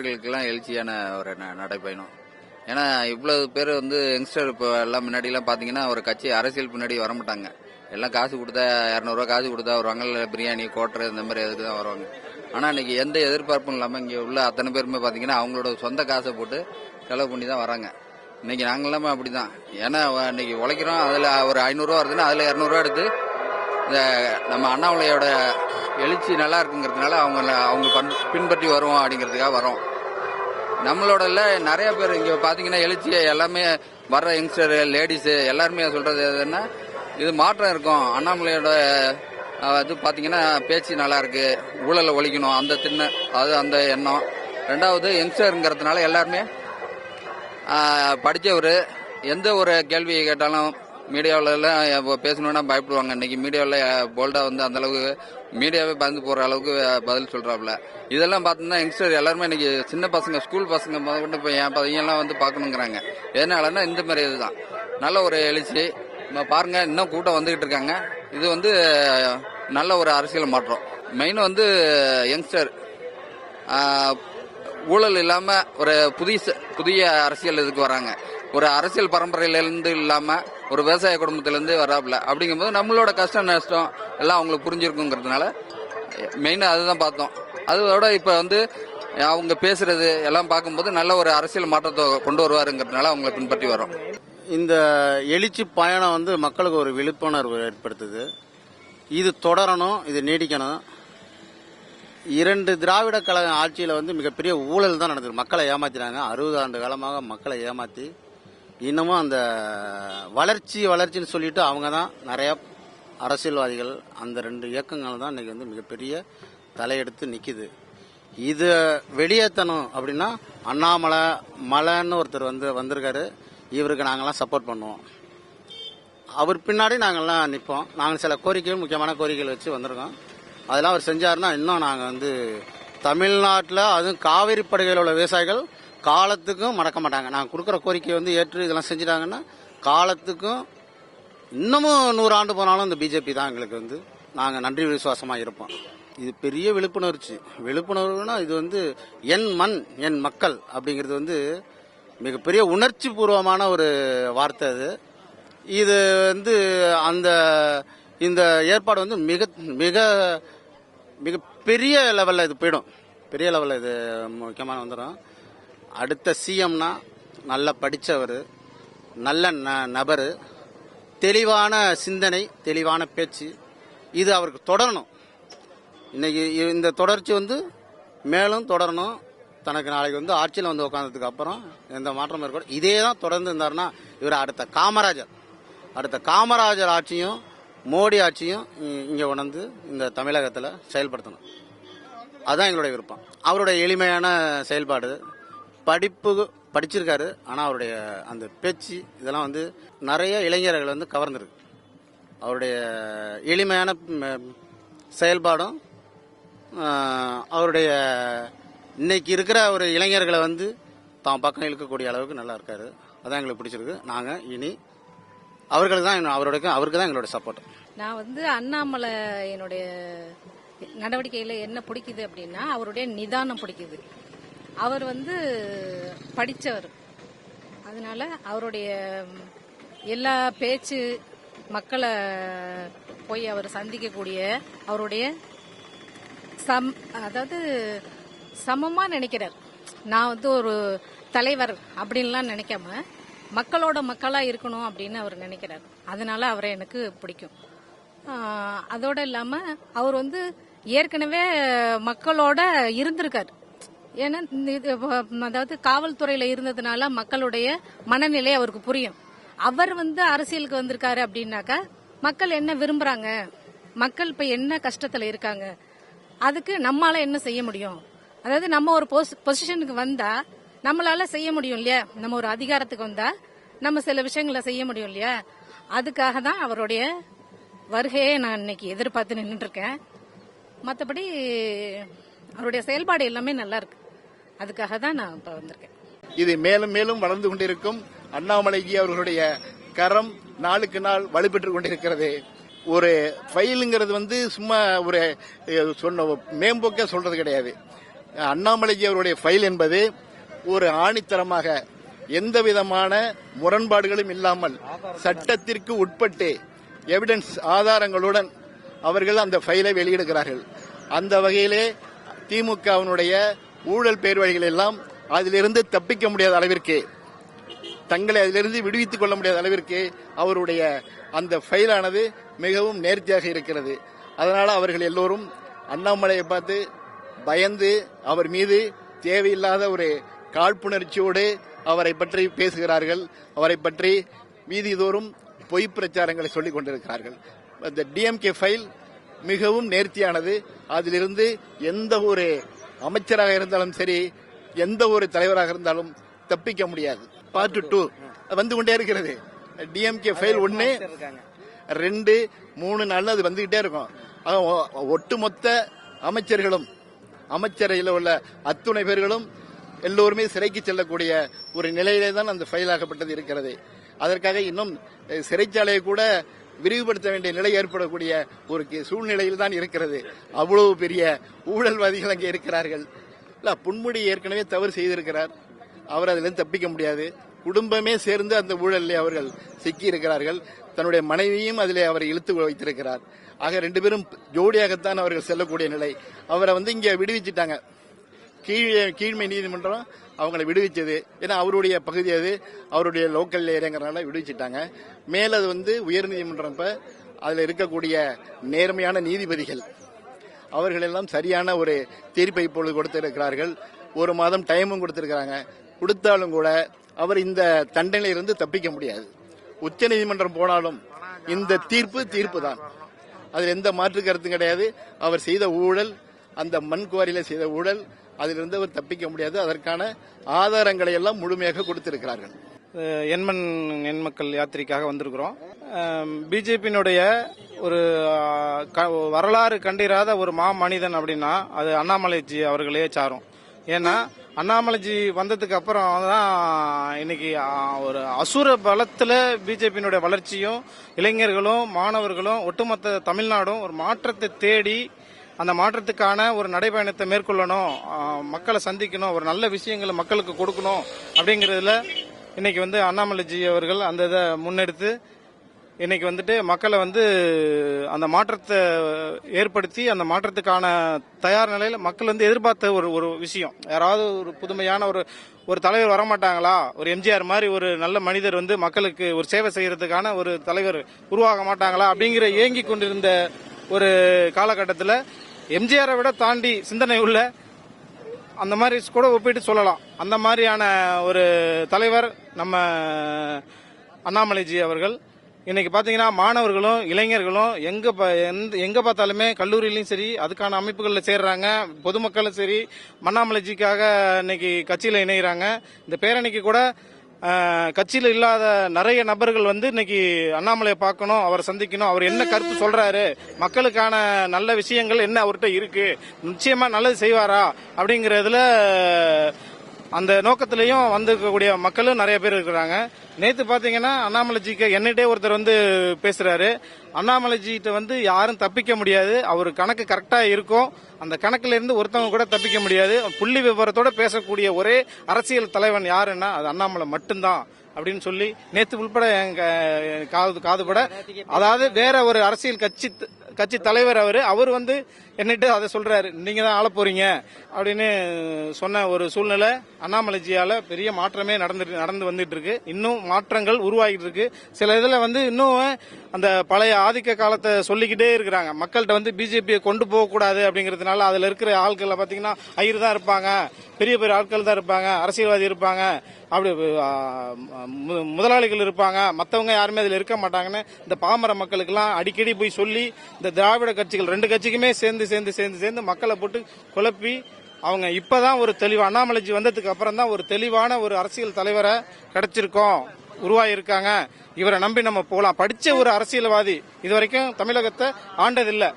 இளைஞர்களுக்கெல்லாம் எழுச்சியான ஒரு ந- நடைப்பயணம் ஏன்னா இவ்வளவு பேர் வந்து யங்ஸ்டர் இப்போ எல்லாம் முன்னாடிலாம் பார்த்தீங்கன்னா ஒரு கட்சி அரசியல் பின்னாடி வர மாட்டாங்க எல்லாம் காசு கொடுத்தா இரநூறுவா காசு கொடுத்தா வருவாங்க இல்லை பிரியாணி கோட்டர் இந்த மாதிரி அதுக்கு தான் வருவாங்க. ஆனால் இன்னைக்கு எந்த எதிர்பார்ப்பும் இல்லாமல் இங்கே உள்ள அத்தனை பேருமே பார்த்தீங்கன்னா அவங்களோட சொந்த காசை போட்டு செலவு பண்ணி தான் வராங்க. இன்னைக்கு நாங்களாமே அப்படி தான் ஏன்னா இன்னைக்கு உழைக்கிறோம் அதில் ஒரு ஐநூறுரூவா வருதுன்னா அதில் இரநூறுவா எடுத்து இந்த நம்ம அண்ணாமலையோட எழுச்சி நல்லா இருக்குங்கிறதுனால அவங்க அவங்க பின்பற்றி வருவோம் அப்படிங்கிறதுக்காக வரோம் நம்மளோட நிறைய பேர் இங்க பாத்தீங்கன்னா எழுச்சி எல்லாமே வர்ற யங்ஸ்டர் லேடிஸ் எல்லாருமே சொல்றது எதுன்னா இது மாற்றம் இருக்கும். அண்ணாமலையோட இது பாத்தீங்கன்னா பேச்சு நல்லா இருக்கு. ஊழலை ஒழிக்கணும். அந்த திண்ண அது அந்த எண்ணம். ரெண்டாவது யங்ஸ்டருங்கிறதுனால எல்லாருமே படித்தவர் எந்த ஒரு கேள்வி கேட்டாலும் மீடியாவில் எல்லாம் பேசணும்னா பயப்படுவாங்க. இன்னைக்கு மீடியாவில் போல்டாக வந்து அந்தளவுக்கு மீடியாவே பயந்து போகிற அளவுக்கு பதில் சொல்கிறாப்புல இதெல்லாம் பார்த்தோம்னா யங்ஸ்டர் எல்லாருமே இன்னைக்கு சின்ன பசங்க ஸ்கூல் பசங்க முதற்கொண்டு இப்போ என் பையன்லாம் வந்து பார்க்கணுங்கிறாங்க எதனாலன்னா இந்த மாதிரி இதுதான். நல்ல ஒரு எழுச்சி. நம்ம பாருங்க இன்னும் கூட்டம் வந்துக்கிட்டு இருக்காங்க. இது வந்து நல்ல ஒரு அரசியல் மாற்றம். மெயின் வந்து யங்ஸ்டர் ஊழல் இல்லாமல் ஒரு புதிய புதிய அரசியல் இதுக்கு வராங்க. ஒரு அரசியல் பரம்பரையிலேருந்து இல்லாமல் ஒரு விவசாய குடும்பத்திலேருந்து வராப்புல. அப்படிங்கும்போது நம்மளோட கஷ்டம் நஷ்டம் எல்லாம் அவங்களுக்கு புரிஞ்சிருக்குங்கிறதுனால மெயினாக அதுதான் பார்த்தோம். அதோட இப்போ வந்து அவங்க பேசுறது எல்லாம் பார்க்கும்போது நல்ல ஒரு அரசியல் மாற்றத்தை கொண்டு வருவாருங்கிறதுனால அவங்களை பின்பற்றி வரோம் இந்த எழுச்சி பயணம் வந்து மக்களுக்கு ஒரு விழிப்புணர்வு ஏற்படுத்துது. இது தொடரணும் இது நீடிக்கணும். இரண்டு திராவிட கழக ஆட்சியில் வந்து மிகப்பெரிய ஊழல் தான் நடந்தது. மக்களை ஏமாத்தினாங்க. அறுபது ஆண்டு காலமாக மக்களை ஏமாற்றி இன்னமும் அந்த வளர்ச்சி வளர்ச்சின்னு சொல்லிட்டு அவங்க தான் நிறைய அரசியல்வாதிகள் அந்த ரெண்டு இயக்கங்கள் தான் இன்னைக்கு வந்து மிகப்பெரிய தலையெடுத்து நிற்கிது இது வெளியேற்றணும் அப்படின்னா அண்ணாமலை மலைன்னு ஒருத்தர் வந்து வந்திருக்காரு. இவருக்கு நாங்கள்லாம் சப்போர்ட் பண்ணுவோம். அவர் பின்னாடி நாங்கள்லாம் நிற்போம் நாங்கள் சில கோரிக்கைகள் முக்கியமான கோரிக்கைகள் வச்சு வந்திருக்கோம். அதெல்லாம் அவர் செஞ்சாருன்னா இன்னும் நாங்கள் வந்து தமிழ்நாட்டில் அதுவும் காவிரி படுகையில் உள்ள விவசாயிகள் காலத்துக்கும் மறக்க மாட்டாங்க. நாங்கள் கொடுக்குற கோரிக்கை வந்து ஏற்று இதெல்லாம் செஞ்சுட்டாங்கன்னா காலத்துக்கும் இன்னமும் நூறு ஆண்டு போனாலும் இந்த பிஜேபி தான் எங்களுக்கு வந்து நாங்கள் நன்றி விசுவாசமாக இருப்போம். இது பெரிய விழிப்புணர்ச்சி. விழிப்புணர்வுனா இது வந்து என் மண் என் மக்கள் அப்படிங்கிறது வந்து மிகப்பெரிய உணர்ச்சி பூர்வமான ஒரு வார்த்தை அது. இது வந்து அந்த இந்த ஏற்பாடு வந்து மிக மிக மிக பெரிய லெவலில் இது போயிடும். பெரிய லெவலில் இது முக்கியமான வந்துடும். அடுத்த சிஎம்னா நல்லா படித்தவர் நல்ல ந நபர் தெளிவான சிந்தனை தெளிவான பேச்சு. இது அவருக்கு தொடரணும். இன்னைக்கு இந்த தொடர்ச்சி வந்து மேலும் தொடரணும். தனக்கு நாளைக்கு வந்து ஆட்சியில் வந்து உட்காந்ததுக்கு அப்புறம் எந்த மாற்றமும் இருக்கக்கூடாது இதே தான் தொடர்ந்து இருந்தாருன்னா இவர் அடுத்த காமராஜர். அடுத்த காமராஜர் ஆட்சியும் மோடி ஆட்சியும் இ- உணர்ந்து இந்த தமிழகத்தில் செயல்படுத்தணும். அதுதான் எங்களுடைய விருப்பம். அவருடைய எளிமையான செயல்பாடு. படிப்பு படிச்சிருக்காரு ஆனால் அவருடைய அந்த பேச்சு இதெல்லாம் வந்து நிறைய இளைஞர்கள் வந்து கவர்ந்துருக்கு. அவருடைய எளிமையான செயல்பாடும் அவருடைய இன்னைக்கு இருக்கிற ஒரு இளைஞர்களை வந்து தான் பக்கம் இழுக்கக்கூடிய அளவுக்கு நல்லா இருக்காரு. அதான் எங்களுக்கு பிடிச்சிருக்கு. நாங்கள் இனி அவர்களுக்கு தான் அவருடைய அவருக்கு தான் எங்களோட சப்போர்ட் நான் வந்து அண்ணாமலை என்னுடைய நடவடிக்கையில் என்ன பிடிக்குது அப்படின்னா அவருடைய நிதானம் பிடிக்குது. அவர் வந்து படித்தவர் அதனால அவருடைய எல்லா பேச்சு மக்களை போய் அவர் சந்திக்கக்கூடிய அவருடைய சம் அதாவது சமமா நினைக்கிறார். நான் வந்து ஒரு தலைவர் அப்படின்லாம் நினைக்காம மக்களோட மக்களா இருக்கணும் அப்படின்னு அவர் நினைக்கிறார். அதனால அவரை எனக்கு பிடிக்கும். அதோடு இல்லாமல் அவர் வந்து ஏற்கனவே மக்களோட இருந்திருக்கார். ஏன்னா இது, அதாவது காவல்துறையில இருந்ததுனால மக்களுடைய மனநிலை அவருக்கு புரியும். அவர் வந்து அரசியலுக்கு வந்திருக்காரு அப்படின்னாக்கா மக்கள் என்ன விரும்புறாங்க? மக்கள் இப்ப என்ன கஷ்டத்துல இருக்காங்க? அதுக்கு நம்மளால என்ன செய்ய முடியும்? அதாவது நம்ம ஒரு பொசிஷனுக்கு வந்தா நம்மளால செய்ய முடியும் இல்லையா? நம்ம ஒரு அதிகாரத்துக்கு வந்தா நம்ம சில விஷயங்களை செய்ய முடியும் இல்லையா? அதுக்காக தான் அவருடைய வருகையை நான் இன்னைக்கு எதிர்பார்த்து நின்றுட்டு இருக்கேன். மற்றபடி அவருடைய செயல்பாடு எல்லாமே நல்லா இருக்கு அதுக்காக தான் நான் இப்போ வந்திருக்கேன். இது மேலும் மேலும் வளர்ந்து கொண்டிருக்கும் அண்ணாமலைஜி அவர்களுடைய கரம் நாளுக்கு நாள் வலுப்பெற்றுக் கொண்டிருக்கிறது. ஒரு ஃபைலுங்கிறது வந்து சும்மா ஒரு சொன்ன மேம்போக்கே சொல்றது கிடையாது. அண்ணாமலைஜி அவருடைய ஃபைல் என்பது ஒரு ஆணித்தரமாக எந்த விதமான முரண்பாடுகளும் இல்லாமல் சட்டத்திற்கு உட்பட்டு எவிடன்ஸ் ஆதாரங்களுடன் அவர்கள் அந்த ஃபைலை வெளியிடுகிறார்கள். அந்த வகையிலே திமுகவினுடைய ஊழல் பேர்வழிகள் எல்லாம் அதிலிருந்து தப்பிக்க முடியாத அளவிற்கு தங்களை அதிலிருந்து விடுவித்துக் கொள்ள முடியாத அளவிற்கு அவருடைய அந்த ஃபைலானது மிகவும் நேர்த்தியாக இருக்கிறது. அதனால் அவர்கள் எல்லோரும் அண்ணாமலையை பார்த்து பயந்து அவர் மீது தேவையில்லாத ஒரு காழ்ப்புணர்ச்சியோடு அவரை பற்றி பேசுகிறார்கள். அவரை பற்றி வீதிதோறும் பொய் பிரச்சாரங்களை சொல்லிக் கொண்டிருக்கிறார்கள். இந்த டிஎம்கே ஃபைல் மிகவும் நேர்த்தியானது. அதிலிருந்து எந்த ஒரு அமைச்சராக இருந்தாலும் சரி எந்த ஒரு தலைவராக இருந்தாலும் தப்பிக்க முடியாது. பார்ட் டூ வந்து கொண்டே இருக்கிறது. டிஎம்கே ஃபைல் ஒன்னு ரெண்டு மூணு நாள் அது வந்துகிட்டே இருக்கும். ஒட்டுமொத்த அமைச்சர்களும் அமைச்சரையில் உள்ள அத்துணை பேர்களும் எல்லோருமே சிறைக்கு செல்லக்கூடிய ஒரு நிலையிலே தான் அந்த ஃபைல் ஆக்கப்பட்டது இருக்கிறது. அதற்காக இன்னும் சிறைச்சாலையை கூட விரிவுபடுத்த வேண்டிய நிலை ஏற்படக்கூடிய ஒரு சூழ்நிலையில் தான் இருக்கிறது. அவ்வளவு பெரிய ஊழல்வாதிகள் அங்கே இருக்கிறார்கள். இல்ல புன்முடி ஏற்கனவே தவறு செய்திருக்கிறார். அவர் அதிலிருந்து தப்பிக்க முடியாது. குடும்பமே சேர்ந்து அந்த ஊழலில் அவர்கள் சிக்கி இருக்கிறார்கள் தன்னுடைய மனைவியும் அதிலே அவரை இழுத்து வைத்திருக்கிறார். ஆக ரெண்டு பேரும் ஜோடியாகத்தான் அவர்கள் செல்லக்கூடிய நிலை. அவரை வந்து இங்கே விடுவிச்சிட்டாங்க. கீழே கீழ்மை நீதிமன்றம் அவங்களை விடுவிச்சது. ஏன்னா அவருடைய பகுதி அது. அவருடைய லோக்கல் ஏரியாங்கிறனால விடுவிச்சிட்டாங்க. மேல அது வந்து உயர்நீதிமன்றம் இப்போ அதில் இருக்கக்கூடிய நேர்மையான நீதிபதிகள். அவர்களெல்லாம் சரியான ஒரு தீர்ப்பை இப்பொழுது கொடுத்திருக்கிறார்கள். ஒரு மாதம் டைமும் கொடுத்திருக்கிறாங்க. கொடுத்தாலும் கூட அவர் இந்த தண்டனையிலிருந்து தப்பிக்க முடியாது. உச்ச நீதிமன்றம் போனாலும் இந்த தீர்ப்பு தீர்ப்பு தான் அதில் எந்த மாற்று கருத்தும் கிடையாது. அவர் செய்த ஊழல் அந்த மண் குவாரியில் செய்த ஊழல் அதிலிருந்து அவர் தப்பிக்க முடியாது. அதற்கான ஆதாரங்களை எல்லாம் முழுமையாக கொடுத்திருக்கிறார்கள். எண்மண் எண்மக்கள் யாத்திரைக்காக வந்திருக்கிறோம். பிஜேபியினுடைய ஒரு க- வரலாறு கண்டிராத ஒரு மா மனிதன் அப்படின்னா அது அண்ணாமலைஜி அவர்களே சாரும். ஏன்னா அண்ணாமலைஜி வந்ததுக்கு அப்புறம் தான் இன்னைக்கு ஒரு அசுர பலத்தில் பிஜேபியினுடைய வளர்ச்சியும் இளைஞர்களும் மாணவர்களும் ஒட்டுமொத்த தமிழ்நாடும் ஒரு மாற்றத்தை தேடி அந்த மாற்றத்துக்கான ஒரு நடைபயணத்தை மேற்கொள்ளணும் மக்களை சந்திக்கணும் ஒரு நல்ல விஷயங்களை மக்களுக்கு கொடுக்கணும் அப்படிங்கறதுல இன்னைக்கு வந்து அண்ணாமலைஜி அவர்கள் அந்த இதை முன்னெடுத்து இன்னைக்கு வந்துட்டு மக்களை வந்து அந்த மாற்றத்தை ஏற்படுத்தி அந்த மாற்றத்துக்கான தயார் நிலையில மக்கள் வந்து எதிர்பார்த்த ஒரு ஒரு விஷயம். யாராவது ஒரு புதுமையான ஒரு ஒரு தலைவர் வரமாட்டாங்களா? ஒரு எம்ஜிஆர் மாதிரி ஒரு நல்ல மனிதர் வந்து மக்களுக்கு ஒரு சேவை செய்யறதுக்கான ஒரு தலைவர் உருவாக மாட்டாங்களா? அப்படிங்கிற ஏங்கி கொண்டிருந்த ஒரு காலகட்டத்தில் எம்ஜிஆரை விட தாண்டி சிந்தனை உள்ள அந்த மாதிரி கூட ஒப்பிட்டு சொல்லலாம். அந்த மாதிரியான ஒரு தலைவர் நம்ம அண்ணாமலைஜி அவர்கள். இன்னைக்கு பாத்தீங்கன்னா மாணவர்களும் இளைஞர்களும் எங்க பா- எந்த- எங்க பார்த்தாலுமே கல்லூரியிலையும் சரி அதுக்கான அமைப்புகளில் சேர்றாங்க. பொதுமக்களும் சரி அண்ணாமலைஜிக்காக இன்னைக்கு கட்சியில இணைகிறாங்க இந்த பேரணிக்கு கூட கட்சியில் இல்லாத நிறைய நபர்கள் வந்து இன்னைக்கு அண்ணாமலையை பார்க்கணும் அவரை சந்திக்கணும். அவர் என்ன கருத்து சொல்றாரு? மக்களுக்கான நல்ல விஷயங்கள் என்ன அவர்கிட்ட இருக்கு? நிச்சயமா நல்லது செய்வாரா? அப்படிங்கறதுல அந்த நோக்கத்திலையும் வந்திருக்கக்கூடிய மக்களும் நிறைய பேர் இருக்கிறாங்க. நேத்து பாத்தீங்கன்னா அண்ணாமலைஜிக்கு என்னிட்டே ஒருத்தர் வந்து பேசுறாரு. அண்ணாமலைஜிகிட்ட வந்து யாரும் தப்பிக்க முடியாது. அவர் கணக்கு கரெக்டா இருக்கும். அந்த கணக்குல இருந்து ஒருத்தவங்க கூட தப்பிக்க முடியாது. புள்ளி விவரத்தோட பேசக்கூடிய ஒரே அரசியல் தலைவன் யாருன்னா அது அண்ணாமலை மட்டும்தான் அப்படின்னு சொல்லி நேத்து உள்பட எங்க காது காதுபட. அதாவது வேற ஒரு அரசியல் கட்சி கட்சி தலைவர் அவர் அவர் வந்து என்னட்டு அதை சொல்றாரு. நீங்க தான் ஆள போறீங்க. அப்படின்னு சொன்ன ஒரு சூழ்நிலை அண்ணாமலைஜியால பெரிய மாற்றமே நடந்து நடந்து வந்துட்டு இருக்கு. இன்னும் மாற்றங்கள் உருவாகிட்டு இருக்கு. சில இதுல வந்து இன்னும் அந்த பழைய ஆதிக்க காலத்தை சொல்லிக்கிட்டே இருக்கிறாங்க. மக்கள்கிட்ட வந்து பிஜேபியை கொண்டு போக கூடாது அதில் அதுல இருக்கிற ஆட்களை பாத்தீங்கன்னா ஐயர் தான் இருப்பாங்க. பெரிய பெரிய ஆட்கள் தான் இருப்பாங்க. அரசியல்வாதி இருப்பாங்க. அப்படி மு- முதலாளிகள் இருப்பாங்க. மற்றவங்க யாருமே அதில் இருக்க மாட்டாங்கன்னு இந்த பாமர மக்களுக்கெல்லாம் அடிக்கடி போய் சொல்லி இந்த திராவிட கட்சிகள் ரெண்டு கட்சிக்குமே சேர்ந்து சேர்ந்து சேர்ந்து சேர்ந்து மக்களை போட்டு குழப்பி அவங்க இப்பதான் ஒரு தெளிவு அண்ணாமலைஜி வந்ததுக்கு அப்புறம் தான் ஒரு தெளிவான ஒரு அரசியல் தலைவரை கிடைச்சிருக்கோம். உருவாயிருக்காங்க இவரை நம்பி நம்ம போகலாம் படிச்ச ஒரு அரசியல்வாதி இது வரைக்கும் தமிழகத்தை ஆண்டதில்லை.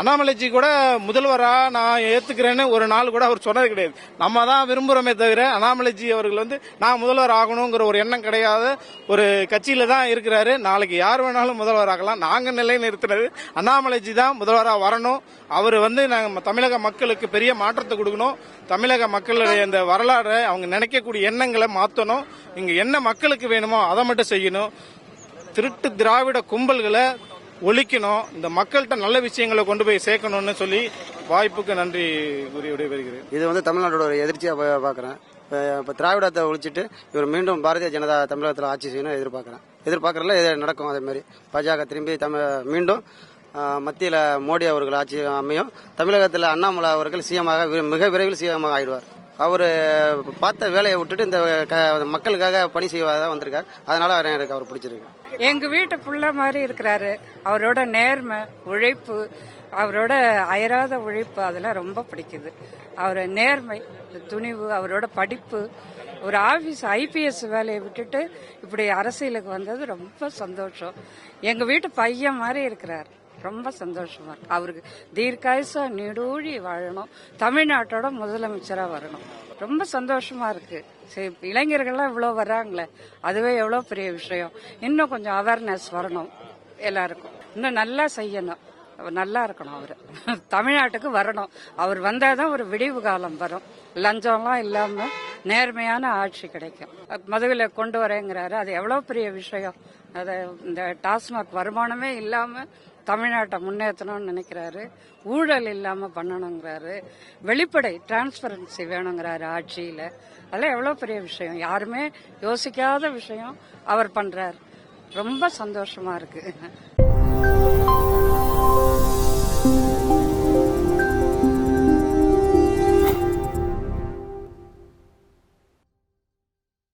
அண்ணாமலைஜி கூட முதல்வரா நான் ஏத்துக்கிறேன்னு ஒரு நாள் கூட அவர் சொன்னது கிடையாது. நம்ம தான் விரும்புகிறோமே தவிர அண்ணாமலைஜி அவர்கள் வந்து நான் முதல்வர் ஆகணுங்கிற ஒரு எண்ணம் கிடையாது. ஒரு கட்சியில தான் இருக்கிறாரு. நாளைக்கு யார் வேணாலும் முதல்வர் ஆகலாம். நாங்கள் நிலை நிறுத்தினது அண்ணாமலைஜி தான் முதல்வராக வரணும். அவர் வந்து நாங்கள் தமிழக மக்களுக்கு பெரிய மாற்றத்தை கொடுக்கணும். தமிழக மக்களுடைய இந்த வரலாறை அவங்க நினைக்கக்கூடிய எண்ணங்களை மாற்றணும் இங்கே என்ன மக்களுக்கு வேணுமோ அதை மட்டும் செய்யணும். திருட்டு திராவிட கும்பல்களை ஒழிக்கணும். இந்த மக்கள்கிட்ட நல்ல விஷயங்களை கொண்டு போய் சேர்க்கணும்னு சொல்லி வாய்ப்புக்கு நன்றி கூறி விடைபெறுகிறேன். இது வந்து தமிழ்நாட்டோட ஒரு எதிர்ச்சியாக பார்க்குறேன் இப்போ திராவிடத்தை ஒழிச்சிட்டு இவர் மீண்டும் பாரதிய ஜனதா தமிழகத்தில் ஆட்சி செய்யணும் எதிர்பார்க்குறேன் எதிர்பார்க்குறதுல இது நடக்கும் அதே மாதிரி பாஜக திரும்பி தமிழ் மீண்டும் மத்தியில் மோடி அவர்கள் ஆட்சி அமையும். தமிழகத்தில் அண்ணாமலை அவர்கள் சிஎமாக மிக விரைவில் சிஎமாக ஆயிடுவார். அவர் பார்த்த வேலையை விட்டுட்டு இந்த மக்களுக்காக பணி செய்வதாக வந்திருக்கார். அதனால அவர் எனக்கு அவர் பிடிச்சிருக்கு. எங்க வீட்டு புள்ள மாதிரி இருக்கிறாரு. அவரோட நேர்மை உழைப்பு அவரோட அயராத உழைப்பு அதெல்லாம் ரொம்ப பிடிக்குது. அவர் நேர்மை துணிவு அவரோட படிப்பு ஒரு ஆபீஸ் ஐபிஎஸ் வேலையை விட்டுட்டு இப்படி அரசியலுக்கு வந்தது ரொம்ப சந்தோஷம். எங்க வீட்டு பையன் மாதிரி இருக்கிறார். ரொம்ப சந்தோஷமா இருக்கு. அவருக்கு தீர்க்காயுசா நீடூழி வாழணும். தமிழ்நாட்டோட முதலமைச்சரா வரணும். ரொம்ப சந்தோஷமா இருக்கு. சரி இளைஞர்கள்லாம் இவ்வளவு வர்றாங்களே அதுவே எவ்வளவு பெரிய விஷயம். இன்னும் கொஞ்சம் அவேர்னஸ் வரணும் எல்லாருக்கும். இன்னும் நல்லா செய்யணும். நல்லா இருக்கணும் அவர். தமிழ்நாட்டுக்கு வரணும். அவர் வந்தாதான் ஒரு விடிவு காலம் வரும். லஞ்சம்லாம் இல்லாம நேர்மையான ஆட்சி கிடைக்கும். மதுவில் கொண்டு வரேங்கிறாரு. அது எவ்வளவு பெரிய விஷயம். அதை இந்த டாஸ்மாக் வருமானமே இல்லாம தமிழ்நாட்டை முன்னேற்றணும்னு நினைக்கிறாரு. ஊழல் இல்லாம பண்ணணுங்கிறாரு. வெளிப்படை டிரான்ஸ்பரன்சி வேணுங்கிறாரு ஆட்சியில. அதெல்லாம் எவ்வளவு பெரிய விஷயம். யாருமே யோசிக்காத விஷயம் அவர் பண்றாரு. ரொம்ப சந்தோஷமா இருக்கு.